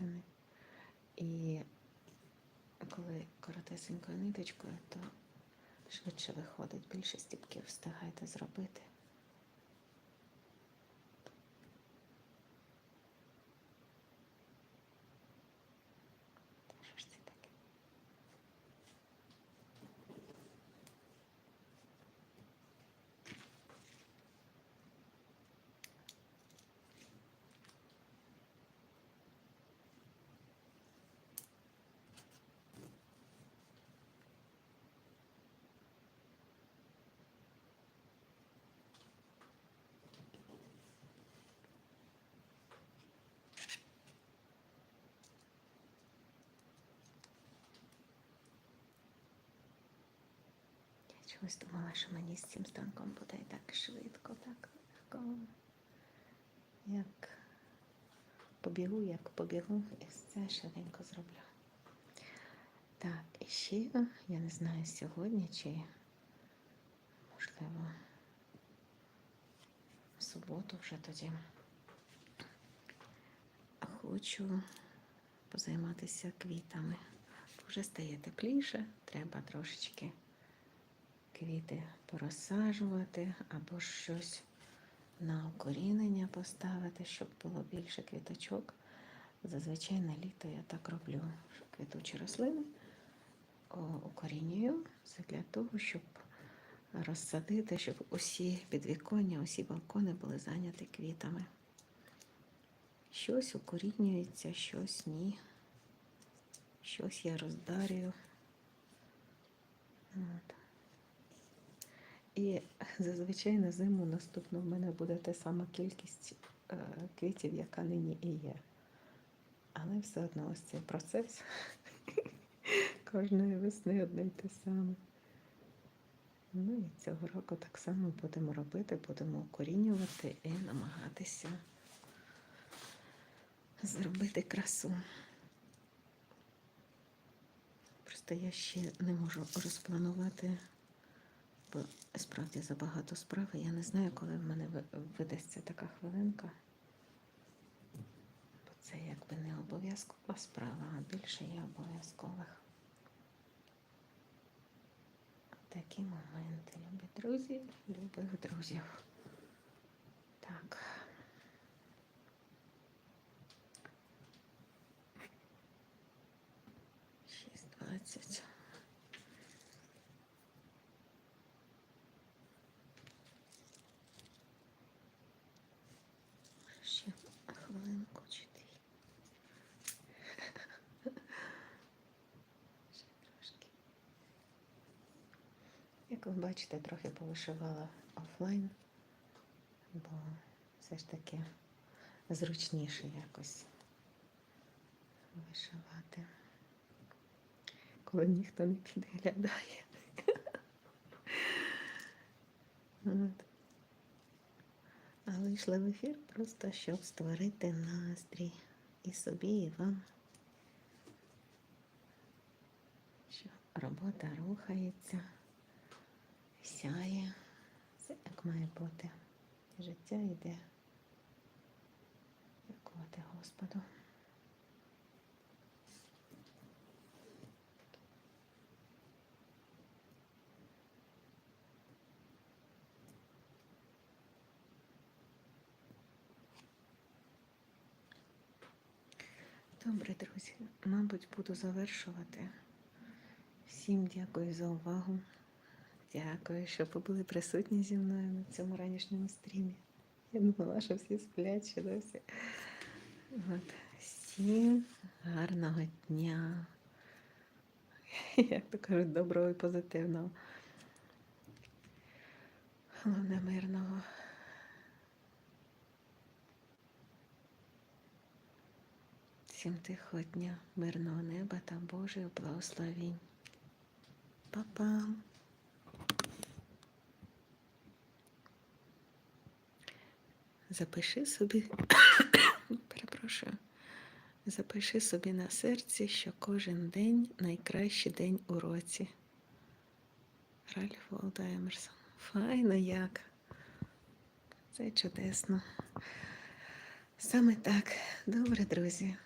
восени. І коли коротесенькою ниточкою, то швидше виходить. Більше стіпків встигаєте зробити. Та що ж це таке? Я чогось думала, що мені з цим станком буде так швидко, так легко. Як побігу, як побігу, і все швиденько зроблю. Так, і ще я не знаю сьогодні чи можливо в суботу вже тоді. Хочу позайматися квітами. Вже стає тепліше, треба трошечки квіти порозсаджувати або щось на укорінення поставити, щоб було більше квіточок. Зазвичай на літо я так роблю, квітучі рослини укорінюю. Це для того, щоб розсадити, щоб усі підвіконня, усі балкони були зайняті квітами. Щось укорінюється, щось ні. Щось я роздарюю. От. І зазвичай на зиму наступно в мене буде та сама кількість е, квітів, яка нині і є. Але все одно ось цей процес кожної весни одне й те саме. Ну і цього року так само будемо робити, будемо укорінювати і намагатися зробити красу. Просто я ще не можу розпланувати, бо справді забагато справи. Я не знаю, коли в мене видасться така хвилинка. Бо це якби не обов'язкова справа, а більше є обов'язкових. Такі моменти, любі друзі, любих друзів. Так. Як ви бачите, трохи повишивала офлайн, бо все ж таки зручніше якось вишивати, коли ніхто не підглядає. От. А вийшла в ефір просто щоб створити настрій і собі, і вам. Що робота рухається, сяє. Все як має бути. Життя йде. Дякувати Господу. Добре, друзі, мабуть, буду завершувати. Всім дякую за увагу. Дякую, що побули присутні зі мною на цьому ранішньому стрімі. Я думала, що всі сплять ще досі. От. Всім гарного дня. Як то кажуть, доброго і позитивного. Головне мирного. Всім тихого дня, мирного неба та Божих благословінь. Па-па! Запиши собі, перепрошую, запиши собі на серці, що кожен день найкращий день у році. Ральф Волда Емерсон. Файно як. Це чудесно. Саме так. Добре, друзі.